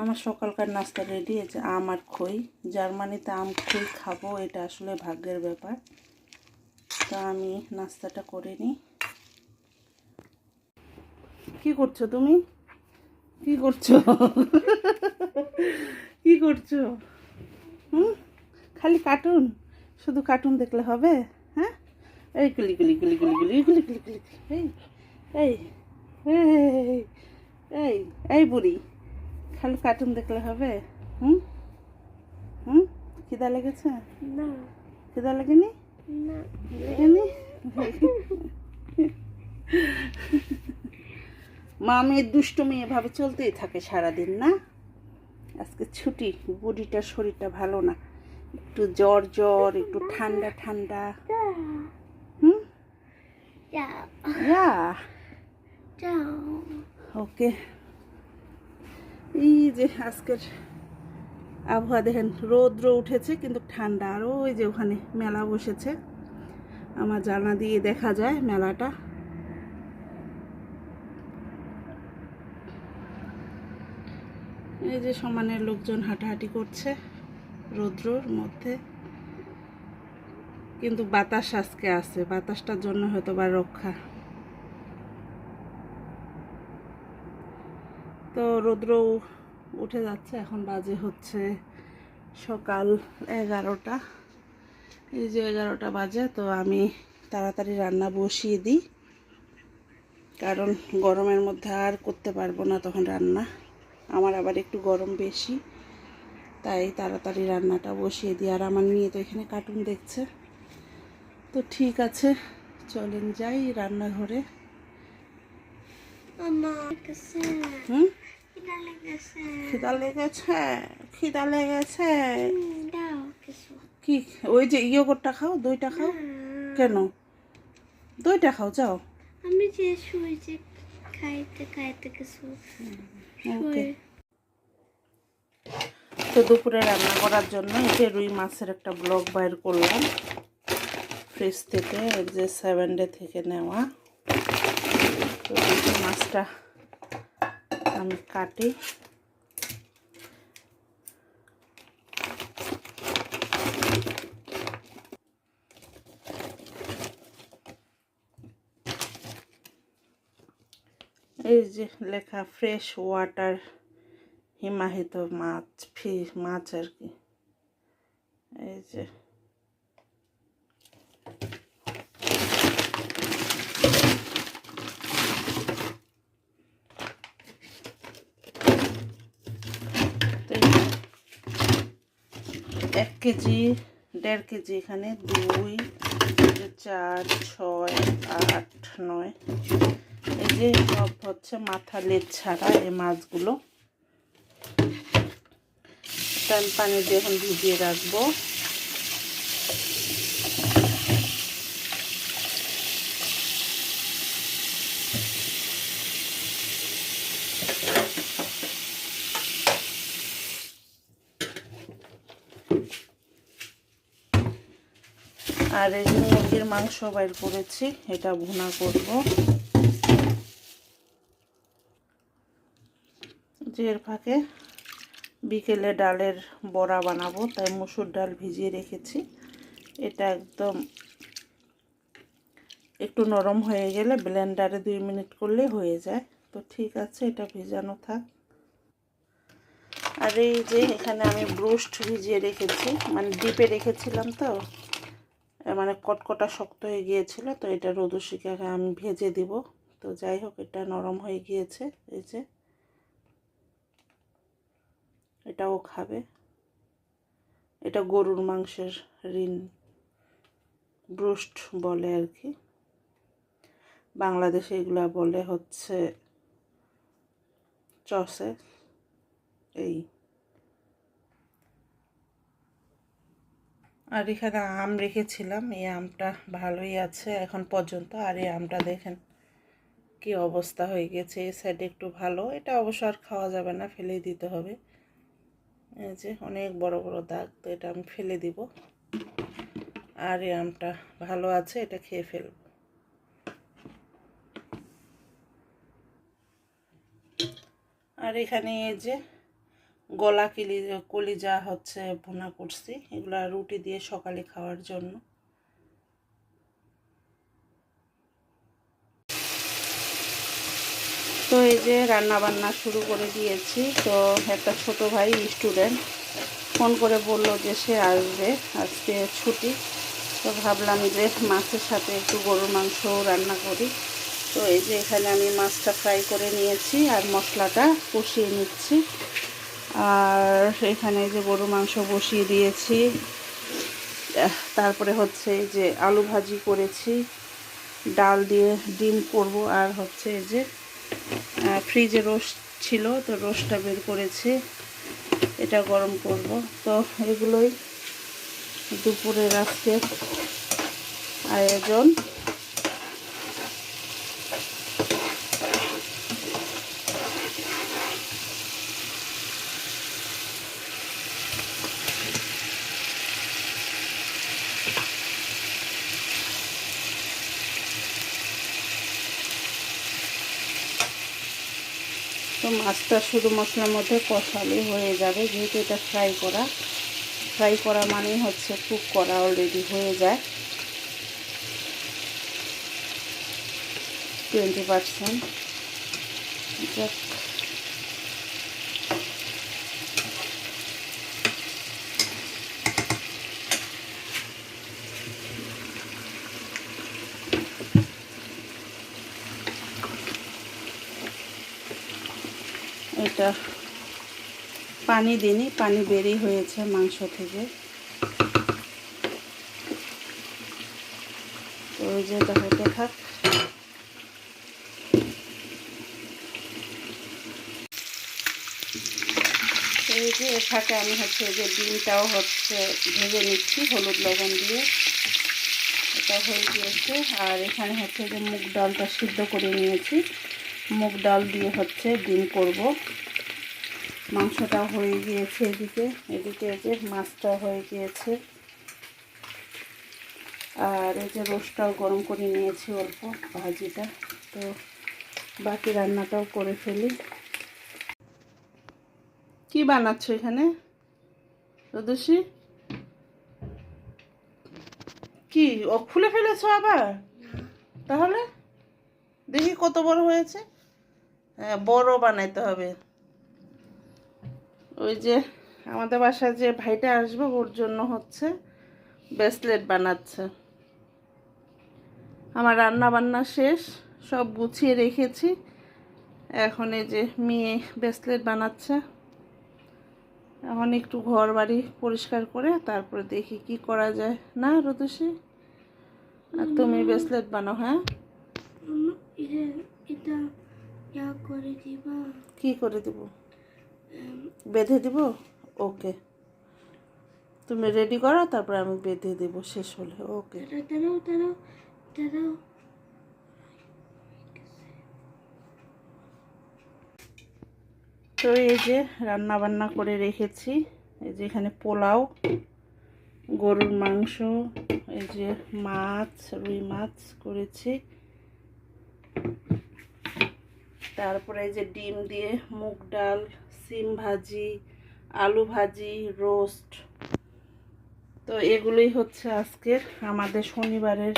আমার সকালকার নাস্তা রেডি আছে, আম আর খই। জার্মানিতে আম, খই খাব, এটা আসলে ভাগ্যের ব্যাপার। তা আমি নাস্তাটা করে নিই। কি করছ তুমি? কি করছ? কি করছ? হুম? খালি কার্টুন শুধু কার্টুন দেখলে হবে? হ্যাঁ? এই গুলি গুলি গুলি গুলি গুলি গুলি গুলি গুলি এই এই এই এই বুড়ি। খালি কার্টুন দেখলে হবে? হুম? হুম? খিদা লেগেছে? না। খিদা লাগেনি? না। লাগেনি? মামের দুষ্টুমি এভাবে চলতেই থাকে সারাদিন না? আজকে ছুটি বডিটা শরীরটা ভালো না। একটু জ্বর জ্বর একটু ঠান্ডা ঠান্ডা। হুম? ওকে। এই যে আজকের আবহাওয়া দেখেন, রৌদ্র উঠেছে কিন্তু ঠান্ডা। আর ওই যে ওখানে মেলা বসেছে। আমার জানা দিয়ে দেখা যায় মেলাটা। এই যে সমানের লোকজন হাঁটাহাঁটি করছে রৌদ্রর মধ্যে। কিন্তু বাতাস আজকে আছে। বাতাসটার জন্য হয়তো বা রক্ষা তো রৌদ্র উঠে যাচ্ছে এখন বাজে হচ্ছে সকাল এগারোটা। এই যে এগারোটা বাজে তো আমি তাড়াতাড়ি রান্না বসিয়ে দিই কারণ গরমের মধ্যে আর করতে পারব না তখন রান্না। আমার আবার একটু গরম বেশি তাই তাড়াতাড়ি রান্নাটা বসিয়ে দিই। আর আমার মেয়ে তো এখানে কার্টুন দেখছে। তো ঠিক আছে চলেন যাই রান্নাঘরে. হুম. খিদা লেগেছে খিদা লেগেছে। কি ওই যে খাও দইটা খাও? কেন? দইটা খাও যাও। আমি যে শুয়েছে খাইতে তো দুপুরে রান্না করার জন্য এই যে রুই মাছের একটা ব্লগ বাইর করলাম। ফ্রিজ থেকে যে সেভেন ডে থেকে নেওয়া। তো মাছটা আমি কাটি। এই যে লেখা ফ্রেশ ওয়াটার হিমাহিত মাছ ফিশ মাছ আর কি। এই যে তো এই যে এক কেজি, দেড় কেজি এখানে, দুই, চার, ছয়, আট, নয়। এই যে সব হচ্ছে মাথা লেজ ছাড়া এই মাছগুলো। টান পানি দিয়ে এখন ভিজিয়ে রাখব। আর এই যে মুরগির মাংস বাইর করেছি, এটা ভুনা করব। এর ফাঁকে বিকেলে ডালের বড়া বানাবো, তাই মুসুর ডাল ভিজিয়ে রেখেছি। এটা একদম একটু নরম হয়ে গেলে ব্লেন্ডারে দুই মিনিট করলে হয়ে যায়। তো ঠিক আছে, এটা ভেজানো থাক। আর এই যে এখানে আমি ব্রোস্ট ভিজিয়ে রেখেছি মানে ডিপে রেখেছিলাম তো মানে কটকটা শক্ত হয়ে গিয়েছিল, তো এটা রোদুশিকে আমি ভেজে দিব। তো যাই হোক, এটা নরম হয়ে গিয়েছে, এই যে। এটাও খাবে। এটা গরুর মাংসের ঋণ ব্রোস্ট বলে আর কি। বাংলাদেশে এগুলা বলে হচ্ছে চসে, এই। আর এখানে আম রেখেছিলাম, এই আমটা ভালোই আছে এখন পর্যন্ত। আর এই আমটা দেখেন কি অবস্থা হয়ে গেছে, এই সাইডে একটু ভালো, এটা অবশ্য আর খাওয়া যাবে না, ফেলেই দিতে হবে। এই যে অনেক বড় বড় দাগ, তো এটা আমি ফেলে দিব। আর এই আমটা ভালো আছে, এটা খেয়ে ফেলব। আর এখানে এই যে গলা কিলি, কলিজা হচ্ছে ভুনা করছি। এগুলা রুটি দিয়ে সকালে খাওয়ার জন্য। তো এই যে রান্না বান্না শুরু করে দিয়েছি। তো একটা ছোট ভাই স্টুডেন্ট ফোন করে বলল যে সে আসবে, আজকে ছুটি। তো ভাবলাম যে মাছের সাথে একটু গরুর মাংস রান্না করি। তো এই যে এখানে আমি মাছটা ফ্রাই করে নিয়েছি আর মশলাটা কষিয়ে নিচ্ছি। আর এখানে যে গরু মাংস বসিয়ে দিয়েছি। তারপরে হচ্ছে যে আলু ভাজি করেছি। ডাল দিয়ে ডিম করব আর হচ্ছে এই যে ফ্রিজে রোস্ট ছিল, তো রোস্টটা বের করেছি। এটা গরম করব। তো এগুলোই দুপুরের আজকের আয়োজন। তো মাছটা শুধু মশলার মধ্যে কষালে হয়ে যাবে। যেহেতু এটা ফ্রাই করা ফ্রাই করা মানেই হচ্ছে কুক করা অলরেডি হয়ে যায়। টোয়েন্টি পারসেন্ট এটা পানি দিনই পানি বেরিয়ে হয়েছে মাংস থেকে। তো ওই যে হতে থাক। এই যে ফাঁকে আমি হচ্ছে যে ডিমটাও হচ্ছে ভেজে নিচ্ছি, হলুদ লবণ দিয়ে। এটা হয়ে গিয়েছে। আর এখানে হচ্ছে যে মুগ ডালটা সিদ্ধ করে নিয়েছি। মুগ ডাল দিয়ে হচ্ছে ডিম করব। মাংসটা হয়ে গিয়েছে এদিকে। এদিকে এই যে মাছটা হয়ে গিয়েছে। আর এই যে রোস্টটাও গরম করে নিয়েছি অল্প ভাজিটা। তো বাকি রান্নাটাও করে ফেলি। কি বানাচ্ছ এখানে রদুষি কি ও খুলে ফেলেছো আবার? তাহলে? দেখি কত বড় হয়েছে। হ্যাঁ বড় বানাইতে হবে। ওই যে আমাদের বাসায় যে ভাইটা আসবে ওর জন্য হচ্ছে ব্রেসলেট বানাচ্ছে। আমার রান্না বান্না শেষ সব গুছিয়ে রেখেছি। এখন এই যে মেয়ে ব্রেসলেট বানাচ্ছে। এখন একটু ঘর বাড়ি পরিষ্কার করে তারপরে দেখি কি করা যায়। না রতুষি আর তুমি ব্রেসলেট বানাও হ্যাঁ? এটা এটা ইয়া করে দিবা। কি করে দেব? বেঁধে দিব? ওকে। তুমি রেডি করো তারপরে আমি বেঁধে দেব শেষ হলে। ওকে। দাঁড়াও দাঁড়াও দাঁড়াও দাঁড়াও। তো এই যে রান্না বান্না করে রেখেছি এই যে এখানে পোলাও গরুর মাংস এই যে মাছ রুই মাছ করেছি। তারপরে যে ডিম দিয়ে মুগ ডাল, সিম ভাজি, আলু ভাজি, রোস্ট। তো এগুলোই হচ্ছে আজকের আমাদের শনিবারের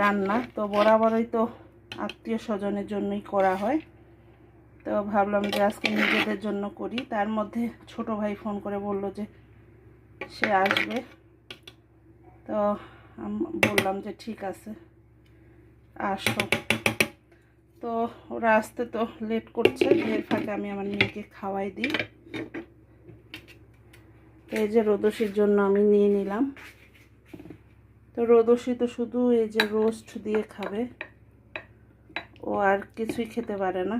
রান্না। তো বরাবরই তো আত্মীয় স্বজনের জন্যই করা হয়। তো ভাবলাম যে আজকে নিজেদের জন্য করি। তার মধ্যে ছোট ভাই ফোন করে বলল যে সে আসবে। তো বললাম যে ঠিক আছে, আসো। তো ওরা আসতে তো লেট করছে এর ফাঁকে আমি আমার মেয়েকে খাওয়াই দিই। এই যে রোদসির জন্য আমি নিয়ে নিলাম। তো রোদসি তো শুধু এই যে রোস্ট দিয়ে খাবে। ও আর কিছুই খেতে পারে না।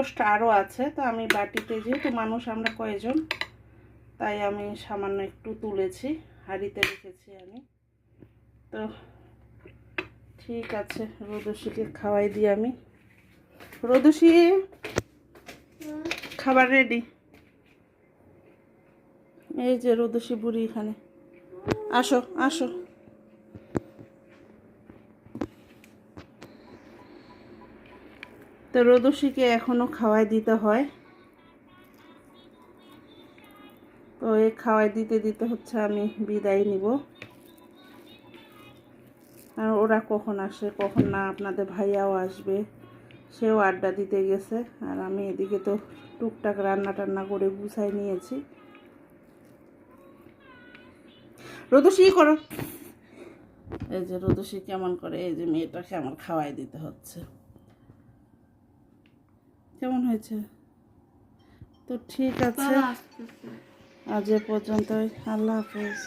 রোস্ট আরও আছে, তো আমি বাটিতে যেহেতু মানুষ, আমরা কয়জন তাই আমি সামান্য একটু তুলেছি, হাঁড়িতে রেখেছি আমি। তো ঠিক আছে, রোদসিকে খাওয়াই দিই আমি। রোদসি, খাবার রেডি এই যে রোদসি বুড়ি এখানে। আসো আসো। তো রোদসীকে এখনও খাওয়াই দিতে হয়। তো এই খাওয়াই দিতে দিতে হচ্ছে আমি বিদায় নিব। আর ওরা কখন আসে, কখন না, আপনাদের ভাইয়াও আসবে, সেও আড্ডা দিতে গেছে। আর আমি এদিকে তো টুকটাক রান্না টান্না করে গুছাই নিয়েছি। রোদসী করো। এই যে রোদসী কেমন করে, এই যে মেয়েটাকে আমার খাওয়াই দিতে হচ্ছে। কেমন হয়েছে? তো ঠিক আছে। আজ এ পর্যন্তই। আল্লাহ হাফেজ।